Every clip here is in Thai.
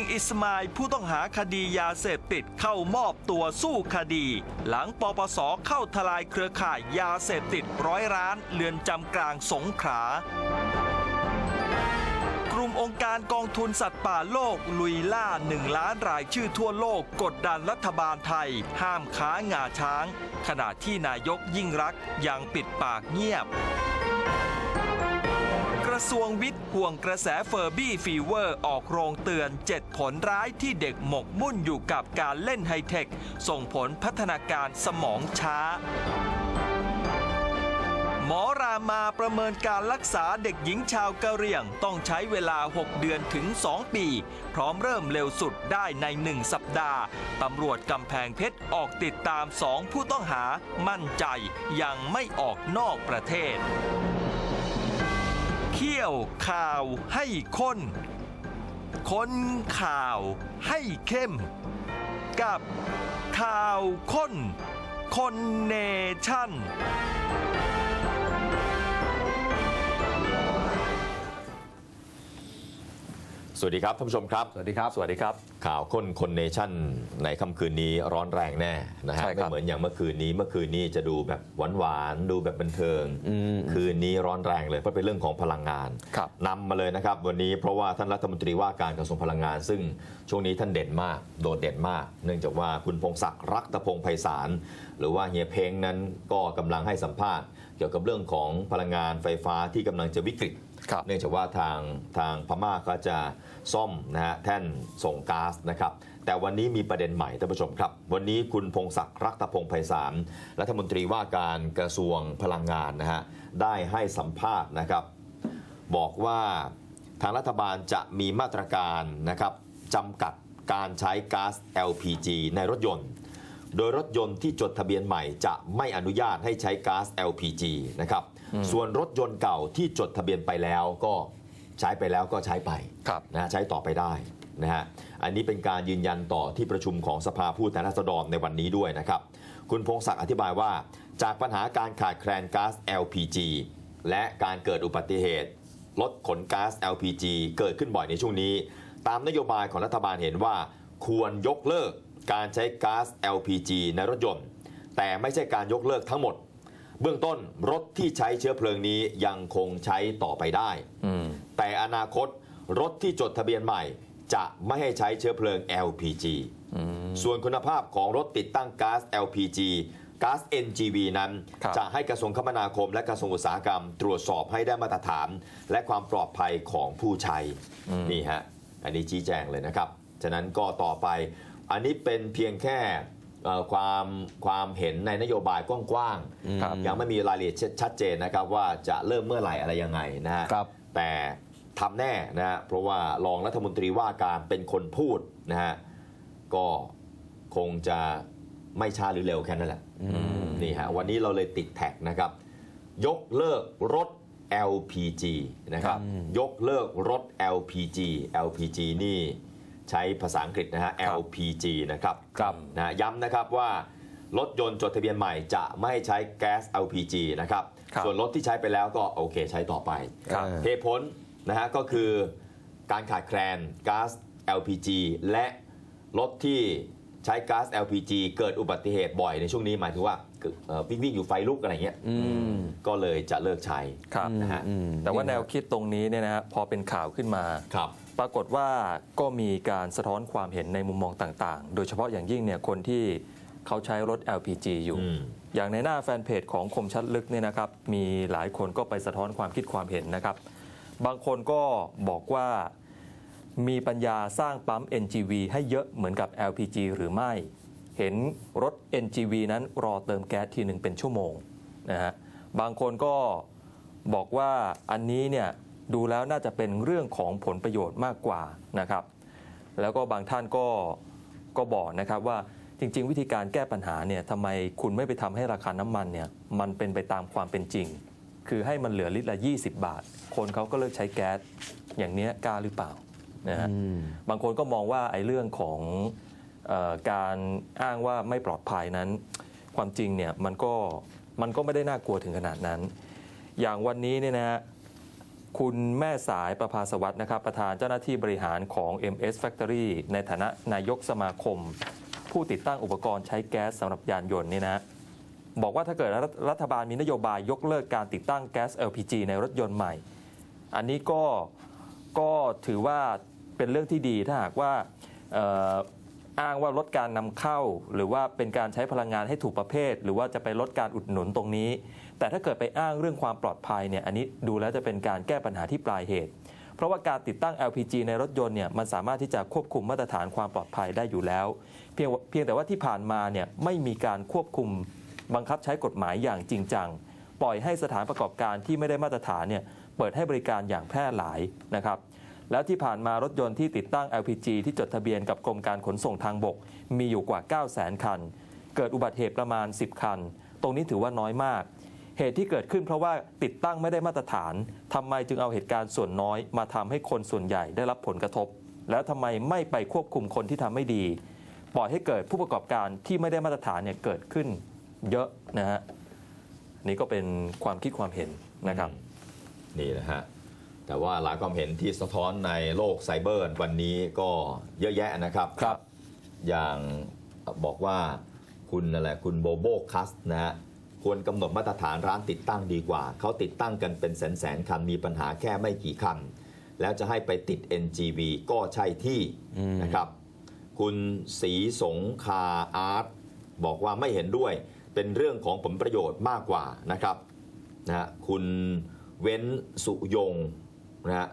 งอิสมาอิลผู้ต้องหาคดียาเสพติดเข้ามอบตัวสู้คดี หลังปปสเข้าทลายเครือข่ายยาเสพติดร้อยร้านเรือนจำกลางสงขลากลุ่มองค์การกองทุนสัตว์ป่าโลกลุยล่าหนึ่งล้านรายชื่อทั่วโลกกดดันรัฐบาลไทย ห้ามค้างาช้าง ขณะที่นายกยิ่งรักยังปิดปากเงียบ ระทรวงวิทย์ห่วงกระแสเฟอร์บี้ฟีเวอร์ออกโรงเตือน 7 ผลร้ายที่เด็กหมกมุ่นอยู่กับการเล่นไฮเทค ส่งผลพัฒนาการสมองช้า หมอรามาประเมินการรักษาเด็กหญิงชาวกะเหรี่ยงต้องใช้เวลา 6 เดือนถึง 2 ปี พร้อมเริ่มเร็วสุดได้ใน 1 สัปดาห์ ตำรวจกำแพงเพชรออกติดตาม 2 ผู้ต้องหามั่นใจยังไม่ออกนอกประเทศ ยวข่าวให้ข้น ค้นข่าวให้เข้ม กับข่าวข้นคนเนชั่น วัสดีครับท่านผู้ชมครับ สวัสดีครับ สวัสดีครับ ข่าวค้นคนเนชั่นในค่ำคืนนี้ร้อนแรงแน่นะฮะใช่ครับไม่เหมือนอย่างเมื่อคืนนี้เมื่อคืนนี้จะดูแบบหวานๆดูแบบบันเทิง คืนนี้ร้อนแรงเลยเพราะเป็นเรื่องของพลังงานครับนำมาเลยนะครับ วันนี้เพราะว่าท่านรัฐมนตรีว่าการกระทรวงพลังงาน ซึ่งช่วงนี้ท่านเด่นมาก โดดเด่นมาก เนื่องจากว่าคุณพงศักดิ์รักตะพงไพศาลหรือว่าเฮียเพ้งนั้นก็กำลังให้สัมภาษณ์ เกี่ยวกับเรื่องของพลังงานไฟฟ้าที่กำลังจะวิกฤตครับ เนื่องจากว่าทางทางพม่าก็จะซ่อมนะฮะแท่นส่งก๊าซนะครับแต่วันนี้มีประเด็นใหม่ท่านผู้ชมครับ วันนี้คุณพงศักดิ์รักตะพงไพศาลรัฐมนตรีว่าการกระทรวงพลังงานนะฮะได้ให้สัมภาษณ์นะครับบอกว่าทางรัฐบาลจะมีมาตรการนะครับจำกัดการใช้ก๊าซ LPG ในรถยนต์ โดยรถยนต์ที่จดทะเบียนใหม่จะไม่อนุญาตให้ใช้ก๊าซ LPG นะครับส่วนรถยนต์เก่าที่จดทะเบียนไปแล้วก็ใช้ไปแล้วก็ใช้ไปครับนะฮะใช้ต่อไปได้นะฮะอันนี้เป็นการยืนยันต่อที่ประชุมของสภาผู้แทนราษฎรในวันนี้ด้วยนะครับ คุณพงศักดิ์อธิบายว่า จากปัญหาการขาดแคลนก๊าซ LPG และการเกิดอุบัติเหตุรถขนก๊าซ LPG เกิดขึ้นบ่อยในช่วงนี้ ตามนโยบายของรัฐบาลเห็นว่าควรยกเลิก การใช้ก๊าซ LPG ในรถยนต์ แต่ไม่ใช่การยกเลิกทั้งหมด เบื้องต้นรถที่ใช้เชื้อเพลิงนี้ยังคงใช้ต่อไปได้อืมแต่อนาคตรถที่จดทะเบียนใหม่ จะไม่ให้ใช้เชื้อเพลิง LPG ส่วนคุณภาพของรถติดตั้งก๊าซ LPG ก๊าซ NGV นั้นครับจะให้กระทรวงคมนาคมและกระทรวงอุตสาหกรรม ตรวจสอบให้ได้มาตรฐาน และความปลอดภัยของผู้ใช้นี่ฮะอันนี้ชี้แจงเลยนะครับ ฉะนั้นก็ต่อไป อันนี้เป็นเพียงแค่เอ่อความความเห็นในนโยบายกว้างครับๆยังไม่มีรายละเอียดชัดเจนนะครับว่าจะเริ่มเมื่อไหร่อะไรยังไงนะฮะครับแต่ทำแน่นะฮะเพราะว่ารองรัฐมนตรีว่าการเป็นคนพูดนะฮะก็คงจะไม่ช้าหรือเร็วแค่นั้นแหละนี่ฮะวันนี้เราเลยติดแท็กนะครับ ยกเลิกรถ LPG นะครับ ยกเลิกรถ LPG LPG นี่ ใช้ภาษาอังกฤษนะฮะ LPG นะครับครับนะย้ำนะครับว่ารถยนต์จดทะเบียนใหม่จะไม่ให้ใช้แก๊ส LPG นะครับครับ ส่วนรถที่ใช้ไปแล้วก็โอเคใช้ต่อไปครับเหตุผลนะฮะก็คือการขาดแคลนก๊าซ LPG และรถที่ใช้ก๊าซ LPG เกิดอุบัติเหตุบ่อยในช่วงนี้หมายถึงว่าเอ่อวิ่งวิ่งอยู่ไฟลุกอะไรเงี้ยก็เลยจะเลิกใช้ครับนะฮะแต่ว่าแนวคิดตรงนี้เนี่ยนะฮะพอเป็นข่าวขึ้นมาครับ ปรากฏว่าก็มีการสะท้อนความเห็นในมุมมองต่างๆ โดยเฉพาะอย่างยิ่งเนี่ยคนที่เขาใช้รถ LPG อยู่อืมอย่างในหน้าแฟนเพจของคมชัดลึกเนี่ยนะครับ มีหลายคนก็ไปสะท้อนความคิดความเห็นนะครับ บางคนก็บอกว่ามีปัญญาสร้างปั๊ม NGV ให้เยอะเหมือนกับ LPG หรือไม่ เห็นรถ NGV นั้นรอเติมแก๊สทีหนึ่งเป็นชั่วโมงนะฮะ บางคนก็บอกว่าอันนี้เนี่ย ดูแล้วน่าจะเป็นเรื่องของผลประโยชน์มากกว่านะครับ แล้วก็บางท่านก็ก็บอกนะครับว่าจริง ๆ วิธีการแก้ปัญหาเนี่ยทำไมคุณไม่ไปทำให้ราคาน้ำมันเนี่ยมันเป็นไปตามความเป็นจริง คือให้มันเหลือลิตรละ 20 บาท คนเขาก็เลิกใช้แก๊สอย่างเนี้ยกล้าหรือเปล่านะฮะบางคนก็มองว่าไอ้เรื่องของเออการอ้างว่าไม่ปลอดภัยนั้น ความจริงเนี่ยมันก็มันก็ไม่ได้น่ากลัวถึงขนาดนั้น อย่างวันนี้เนี่ยนะฮะ คุณแม่สายประภาสวัสดิ์นะครับ ประธานเจ้าหน้าที่บริหารของ MS Factory ในฐานะนายกสมาคม ผู้ติดตั้งอุปกรณ์ใช้แก๊สสำหรับยานยนต์เนี่ยนะ บอกว่าถ้าเกิดรัฐบาลมีนโยบายยกเลิกการติดตั้งแก๊ส LPG ในรถยนต์ใหม่ อันนี้ก็ก็ถือว่าเป็นเรื่องที่ดีถ้าหากว่า อ้างว่าลดการนำเข้า หรือว่าเป็นการใช้พลังงานให้ถูกประเภท หรือว่าจะไปลดการอุดหนุนตรงนี้ แต่ถ้าเกิดไปอ้างเรื่องความปลอดภัยเนี่ยอันนี้ดูแล้วจะเป็นการแก้ปัญหาที่ปลายเหตุ เพราะว่าการติดตั้ง LPG ในรถยนต์เนี่ยมันสามารถที่จะควบคุมมาตรฐานความปลอดภัยได้อยู่แล้ว เพียงเพียงแต่ว่าที่ผ่านมาเนี่ยไม่มีการควบคุมบังคับใช้กฎหมายอย่างจริงจังปล่อยให้สถานประกอบการที่ไม่ได้มาตรฐานเนี่ยเปิดให้บริการอย่างแพร่หลายนะครับ แล้วที่ผ่านมารถยนต์ที่ติดตั้ง LPG ที่จดทะเบียนกับกรมการขนส่งทางบก มีอยู่กว่า 9 0 0 0 0 0 คัน เกิดอุบัติเหตุประมาณ 10 คัน ตรงนี้ถือว่าน้อยมาก เหตุที่เกิดขึ้นเพราะว่าติดตั้งไม่ได้มาตรฐานทำไมจึงเอาเหตุการณ์ส่วนน้อย มาทำให้คนส่วนใหญ่ได้รับผลกระทบ แล้วทำไมไม่ไปควบคุมคนที่ทำไม่ดี ปล่อยให้เกิดผู้ประกอบการที่ไม่ได้มาตรฐานเนี่ยเกิดขึ้นเยอะนะฮะนี่ก็เป็นความคิดความเห็นนะครับ นี่นะฮะ แต่ว่าหลายความเห็นที่สะท้อนในโลกไซเบอร์วันนี้ก็เยอะแยะนะครับครับ อย่างบอกว่าคุณอะไรคุณโบโบคัสนะฮะควรกำหนดมาตรฐานร้านติดตั้งดีกว่า เขาติดตั้งกันเป็นแสนแสนๆคันมีปัญหาแค่ไม่กี่คัน แล้วจะให้ไปติด NGV ก็ใช่ที่นะครับ คุณศรีสงคาอาร์ตบอกว่าไม่เห็นด้วยเป็นเรื่องของผลประโยชน์มากกว่านะครับนะฮะคุณเว้นสุยง นะฮะ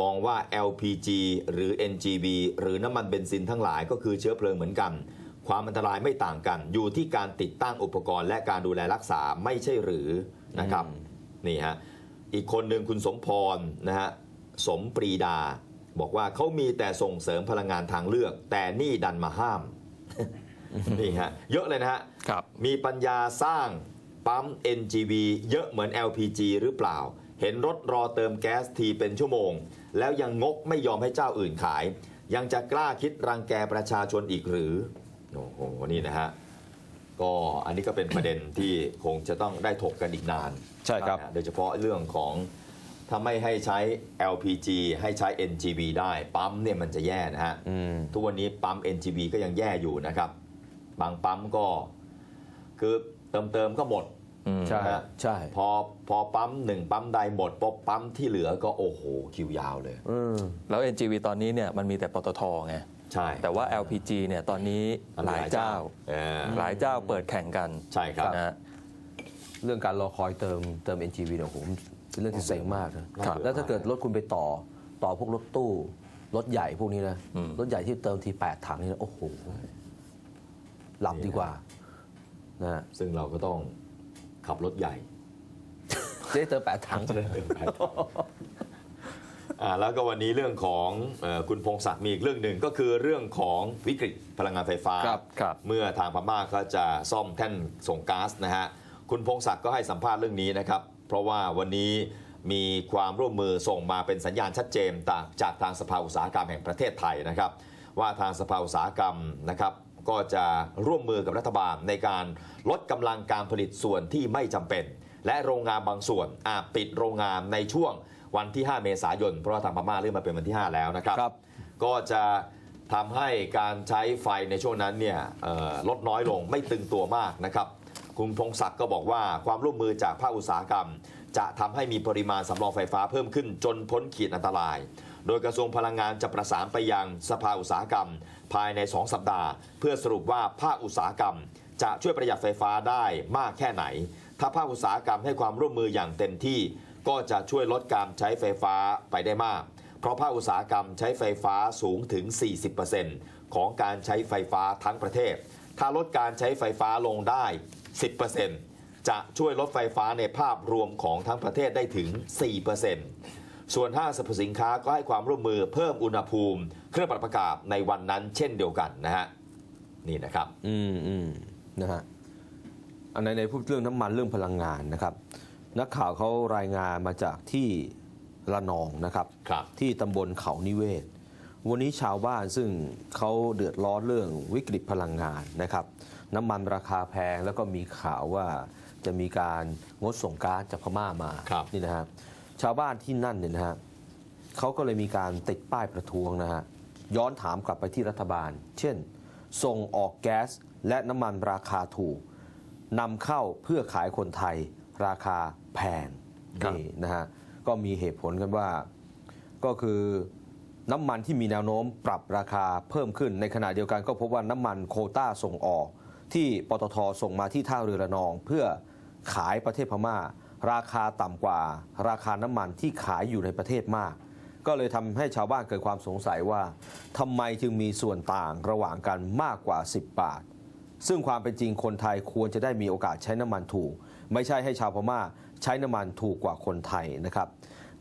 มองว่า LPG หรือ NGV หรือน้ำมันเบนซินทั้งหลายก็คือเชื้อเพลิงเหมือนกัน ความอันตรายไม่ต่างกัน อยู่ที่การติดตั้งอุปกรณ์และการดูแลรักษาไม่ใช่หรือนะครับนี่ฮะอีกคนหนึ่งคุณสมพรนะฮะสมปรีดา บอกว่าเขามีแต่ส่งเสริมพลังงานทางเลือก แต่นี่ดันมาห้าม นี่ฮะเยอะเลยนะฮะครับมีปัญญาสร้างปั๊ม NGV เยอะเหมือน LPG หรือเปล่า เห็นรถรอเติมแก๊สทีเป็นชั่วโมง แล้วยังงกไม่ยอมให้เจ้าอื่นขาย ยังจะกล้าคิดรังแกประชาชนอีกหรือ โอ้โห นี่นะฮะ ก็อันนี้ก็เป็นประเด็นที่คงจะต้องได้ถกกันอีกนาน ใช่ครับนะฮะโดยเฉพาะเรื่องของถ้าไม่ให้ใช้ LPG ให้ใช้ NGV ได้ปั๊มเนี่ยมันจะแย่นะฮะอืมทุกวันนี้ปั๊ม NGV ก็ยังแย่อยู่นะครับ บางปั๊มก็คือเติมเติมๆก็หมดอืม ใช่นะฮะใช่พอพอปั๊มหนึ่งปั๊มใดหมดปุ๊บปั๊มที่เหลือก็โอ้โหคิวยาวเลยอืมแล้ว NGV ตอนนี้เนี่ยมันมีแต่ปตทไงใช่แต่ว่า LPG เนี่ยตอนนี้หลายเจ้าเออหลายเจ้าเปิดแข่งกันใช่ครับนะฮะเรื่องการรอคอยเติมเติม NGV เนี่ยโอ้โหมันเป็นเรื่องที่เซ็งมากนะครับแล้วถ้าเกิดรถคุณไปต่อต่อพวกรถตู้รถใหญ่พวกนี้นะอืมรถใหญ่ที่เติมทีแปดถังนี่นะโอ้โหหลับดีกว่านะฮะซึ่งเราก็ต้อง ขับรถใหญ่จะได้เติมแปดถังเลยอ่าแล้วก็วันนี้เรื่องของเออคุณพงศักดิ์มีอีกเรื่องหนึ่งก็คือเรื่องของวิกฤตพลังงานไฟฟ้าครับครับเมื่อทางพม่าก็จะซ่อมแท่นส่งก๊าซนะฮะ คุณพงศักดิ์ก็ให้สัมภาษณ์เรื่องนี้นะครับ เพราะว่าวันนี้มีความร่วมมือส่งมาเป็นสัญญาณชัดเจนจากจากทางสภาอุตสาหกรรมแห่งประเทศไทยนะครับ ว่าทางสภาอุตสาหกรรมนะครับ ก็จะร่วมมือกับรัฐบาลในการลดกำลังการผลิตส่วนที่ไม่จำเป็น และโรงงานบางส่วนอาจปิดโรงงานในช่วงวันที่ 5 เมษายน เพราะว่าทางพม่าเลื่อนมาเป็นวันที่ 5 แล้วนะครับครับก็จะทำให้การใช้ไฟในช่วงนั้นเนี่ยเอ่อลดน้อยลงไม่ตึงตัวมากนะครับคุณพงศักดิ์ก็บอกว่าความร่วมมือจากภาคอุตสาหกรรม จะทำให้มีปริมาณสำรองไฟฟ้าเพิ่มขึ้นจนพ้นขีดอันตราย โดยกระทรวงพลังงานจะประสานไปยังสภาอุตสาหกรรม ภายใน 2 สัปดาห์ เพื่อสรุปว่าภาคอุตสาหกรรม จะช่วยประหยัดไฟฟ้าได้มากแค่ไหน ถ้าภาคอุตสาหกรรมให้ความร่วมมืออย่างเต็มที่ ก็จะช่วยลดการใช้ไฟฟ้าไปได้มาก เพราะภาคอุตสาหกรรมใช้ไฟฟ้าสูงถึง 40%ของการใช้ไฟฟ้าทั้งประเทศ ถ้าลดการใช้ไฟฟ้าลงได้ 10%จะช่วยลดไฟฟ้าในภาพรวมของทั้งประเทศได้ถึง 4% ส่วนห้างสรรพสินค้าก็ให้ความร่วมมือเพิ่มอุณหภูมิ เครื่องปรับอากาศในวันนั้น เช่นเดียวกันนะฮะนี่นะครับ อืมอืมนะฮะอันในในพูดเรื่องน้ำมันเรื่องพลังงานนะครับ นักข่าวเขารายงานมาจากที่ระนองนะครับ ครับ ที่ตำบลเขานิเวศ วันนี้ชาวบ้านซึ่งเขาเดือดร้อนเรื่องวิกฤตพลังงานนะครับ น้ำมันราคาแพงแล้วก็มีข่าวว่าจะมีการงดส่งก๊าซจากพม่ามาครับ นี่นะครับ ชาวบ้านที่นั่นเนี่ยนะฮะเขาก็เลยมีการติดป้ายประท้วงนะฮะย้อนถามกลับไปที่รัฐบาล เช่น ส่งออกแก๊สและน้ำมันราคาถูกนำเข้าเพื่อขายคนไทยราคาแพงครับนี่นะฮะก็มีเหตุผลกันว่าก็คือน้ำมันที่มีแนวโน้มปรับราคาเพิ่มขึ้นในขณะเดียวกันก็พบว่าน้ำมันโควต้าส่งออก ที่ปตทส่งมาที่ท่าเรือระนอง เพื่อขายประเทศพม่า ราคาต่ำกว่าราคาน้ำมันที่ขายอยู่ในประเทศมาก ก็เลยทำให้ชาวบ้านเกิดความสงสัยว่าทำไมจึงมีส่วนต่างระหว่างกันมากกว่า 10 บาท ซึ่งความเป็นจริงคนไทยควรจะได้มีโอกาสใช้น้ำมันถูก ไม่ใช่ให้ชาวพม่าใช้น้ำมันถูกกว่าคนไทยนะครับ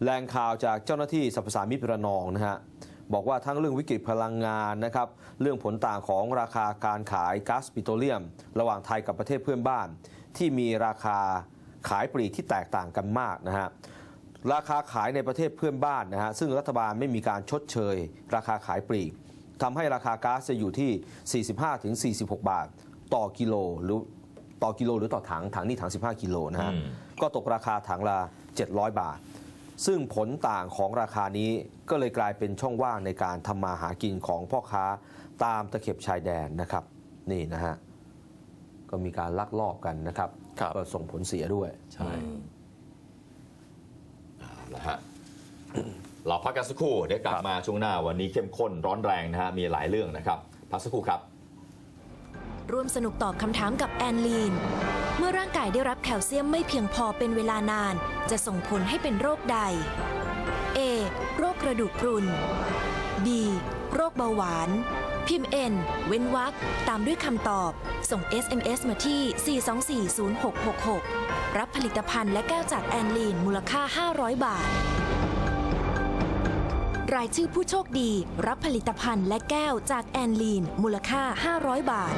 แหล่งข่าวจากเจ้าหน้าที่สรรพสามิตระนองนะฮะบอกว่าทั้งเรื่องวิกฤตพลังงานนะครับ เรื่องผลต่างของราคาการขายก๊าซปิโตรเลียม ระหว่างไทยกับประเทศเพื่อนบ้าน ที่มีราคา ขายปลีกที่แตกต่างกันมากนะฮะราคาขายในประเทศเพื่อนบ้านนะฮะซึ่งรัฐบาลไม่มีการชดเชย ราคาขายปลีกทำให้ราคาก๊าซจะอยู่ที่ 45-46 บาท ต่อกิโลหรือต่อกิโลหรือต่อถังถังนี่ถัง 15 กิโลนะฮะอืมก็ตกราคาถังละ 700 บาท ซึ่งผลต่างของราคานี้ก็เลยกลายเป็นช่องว่างในการทำมาหากินของพ่อค้าตามตะเข็บชายแดนนะครับ นี่นะฮะ ก็มีการลักลอบกันนะครับ ครับก็ส่งผลเสียด้วย ใช่เอาละฮะเราพักกันสักครู่เดี๋ยวกลับครับมาช่วงหน้าวันนี้เข้มข้นร้อนแรงนะฮะมีหลายเรื่องนะครับ พักสักครู่ครับร่วมสนุกตอบคำถามกับแอนลีน เมื่อร่างกายได้รับแคลเซียมไม่เพียงพอเป็นเวลานาน จะส่งผลให้เป็นโรคใด A โรคกระดูกพรุน B โรคเบาหวาน พิมพ์ N เว้นวรรคตามด้วยคำตอบ ส่ง SMS มาที่ 4240666 รับผลิตภัณฑ์และแก้วจากแอนลีนมูลค่า 500 บาท รายชื่อผู้โชคดี รับผลิตภัณฑ์และแก้วจากแอนลีนมูลค่า 500 บาท